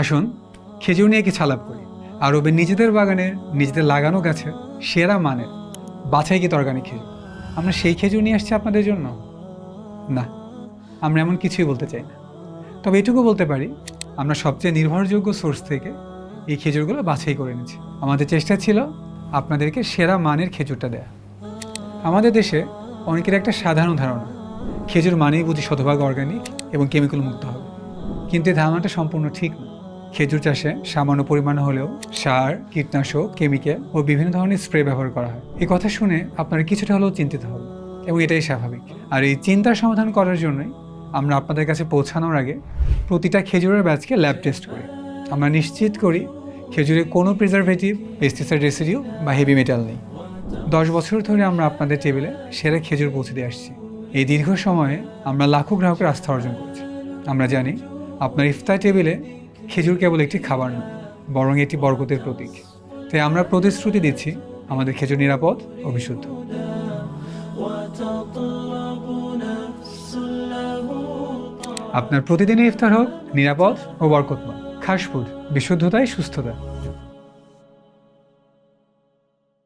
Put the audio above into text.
আসুন, খেজুর নিয়ে কি ছালাপ করি। আর আরবের নিজেদের বাগানের নিজেদের লাগানো গাছে সেরা মানের বাছাই কি অর্গানিক খেজুর আমরা সেই খেজুর নিয়ে আসছি আপনাদের জন্য? না, আমরা এমন কিছুই বলতে চাই না। তবে এটুকু বলতে পারি, আমরা সবচেয়ে নির্ভরযোগ্য সোর্স থেকে এই খেজুরগুলো বাছাই করে নিচ্ছি আমাদের চেষ্টা ছিল আপনাদেরকে সেরা মানের খেজুরটা দেয়া। আমাদের দেশে অনেকের একটা সাধারণ ধারণা, খেজুর মানেই বুঝি শতভাগ অর্গানিক এবং কেমিক্যাল মুক্ত হবে। কিন্তু এই ধারণাটা সম্পূর্ণ ঠিক না। খেজুর চাষে সামান্য পরিমাণে হলেও সার, কীটনাশক কেমিক্যাল ও বিভিন্ন ধরনের স্প্রে ব্যবহার করা হয়। এই কথা শুনে আপনারা কিছুটা হলেও চিন্তিত হবে এবং এটাই স্বাভাবিক। আর এই চিন্তার সমাধান করার জন্যই আমরা আপনাদের কাছে পৌঁছানোর আগে প্রতিটা খেজুরের ব্যাচকে ল্যাব টেস্ট করি। আমরা নিশ্চিত করি খেজুরে কোনো প্রিজারভেটিভ পেস্টিসাইড রেসিডিউ বা হেভি মেটাল নেই। দশ বছর ধরে আমরা আপনাদের টেবিলে সেরা খেজুর পৌঁছে দিয়ে আসছি। এই দীর্ঘ সময়ে আমরা লাখো গ্রাহকের আস্থা অর্জন করছি। আমরা জানি আপনার ইফতার টেবিলে খেজুর কেবল একটি খাবার নয় বরং এটি বরকতের প্রতীক। তাই আমরা প্রতিশ্রুতি দিচ্ছি, আমাদের খেজুর নিরাপদ ও বিশুদ্ধ আপনার প্রতিদিনের ইফতার হোক নিরাপদ ও বরকতময়। খাসফুড বিশুদ্ধতায় সুস্থতা।